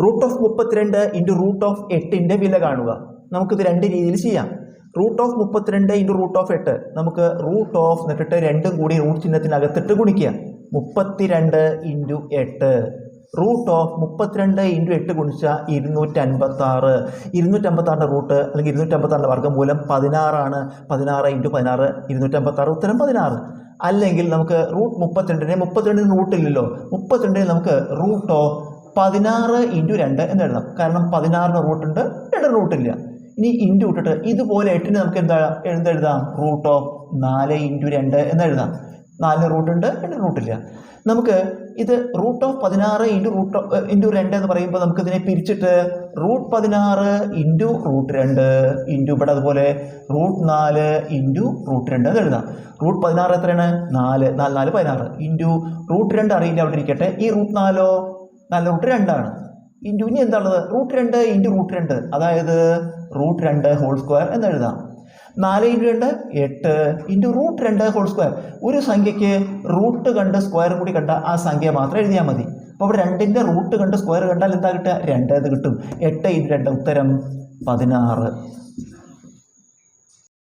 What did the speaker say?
Root of മുപ്പത്തിരണ്ട് into root of എട്ടിന്റെ വില കാണുക. നമുക്കിത് രണ്ട് രീതിയിൽ ചെയ്യാം. റൂട്ട് ഓഫ് മുപ്പത്തിരണ്ട് ഇന്റു റൂട്ട് ഓഫ് എട്ട്. നമുക്ക് റൂട്ട് ഓഫ് എന്നിട്ടിട്ട് രണ്ടും കൂടി റൂട്ട് ചിഹ്നത്തിനകത്തിട്ട് ഗുണിക്കുക. മുപ്പത്തിരണ്ട് ഇന്റു എട്ട്. റൂട്ട് ഓഫ് മുപ്പത്തിരണ്ട് ഇന്റു എട്ട് ഗുണിച്ചാൽ ഇരുന്നൂറ്റൻപത്താറ്. ഇരുന്നൂറ്റമ്പത്താറിന്റെ റൂട്ട് അല്ലെങ്കിൽ ഇരുന്നൂറ്റമ്പത്താറിന്റെ വർഗമൂലം പതിനാറാണ്. പതിനാറ് ഇന്റു പതിനാറ് ഇരുന്നൂറ്റമ്പത്താറ് ഉത്തരം പതിനാറ്. അല്ലെങ്കിൽ നമുക്ക് റൂട്ട് മുപ്പത്തിരണ്ടിന് മുപ്പത്തിരണ്ടിന് റൂട്ടില്ലല്ലോ. മുപ്പത്തിരണ്ടിന് നമുക്ക് റൂട്ട് ഓഫ് പതിനാറ് ഇന്റു രണ്ട് എന്ന് എഴുതാം കാരണം പതിനാറിന് റൂട്ടുണ്ട് റൂട്ട് റൂട്ടില്ല ഇനി ഇന്റു ഇട്ടിട്ട് ഇതുപോലെ എട്ടിന് നമുക്ക് എന്താ എന്തെഴുതാം റൂട്ട് ഓഫ് നാല് ഇന്റു രണ്ട് എന്ന് എഴുതാം. നാലിന് റൂട്ടുണ്ട് റൂട്ട് റൂട്ടില്ല നമുക്ക് ഇത് റൂട്ട് ഓഫ് പതിനാറ് ഇന്റു റൂട്ട് ഇന്റു രണ്ട് എന്ന് പറയുമ്പോൾ നമുക്ക് ഇതിനെ പിരിച്ചിട്ട് റൂട്ട് പതിനാറ് ഇന്റു റൂട്ട് രണ്ട് ഇന്റു ഇവിടെ അതുപോലെ റൂട്ട് നാല് ഇന്റു റൂട്ട് രണ്ട് എന്ന് എഴുതാം. റൂട്ട് പതിനാറ് എത്രയാണ്? നാല്. നാല് നാല് പതിനാറ്. ഇന്റു റൂട്ട് രണ്ട് അറിയില്ല അവിടെ ഇരിക്കട്ടെ. ഈ റൂട്ട് നാലോ നാല് റൂട്ട് രണ്ടാണ്. ഇന്റു ഇനി എന്താണുള്ളത്? റൂട്ട് രണ്ട് ഇന്റു റൂട്ട് രണ്ട്. അതായത് റൂട്ട് രണ്ട് ഹോൾ സ്ക്വയർ എന്ന് എഴുതാം. നാല് ഇന്റു രണ്ട് എട്ട്. ഇന്റു റൂട്ട് രണ്ട് ഹോൾ സ്ക്വയർ ഒരു സംഖ്യയ്ക്ക് റൂട്ട് കണ്ട് സ്ക്വയർ കൂടി കണ്ട ആ സംഖ്യ മാത്രം എഴുതിയാൽ മതി. അപ്പോൾ ഇവിടെ രണ്ടിന്റെ റൂട്ട് കണ്ട് സ്ക്വയർ കണ്ടാൽ എന്താ കിട്ടുക? രണ്ട് എന്ന് കിട്ടും. എട്ട് ഇന്റു രണ്ട് ഉത്തരം പതിനാറ്.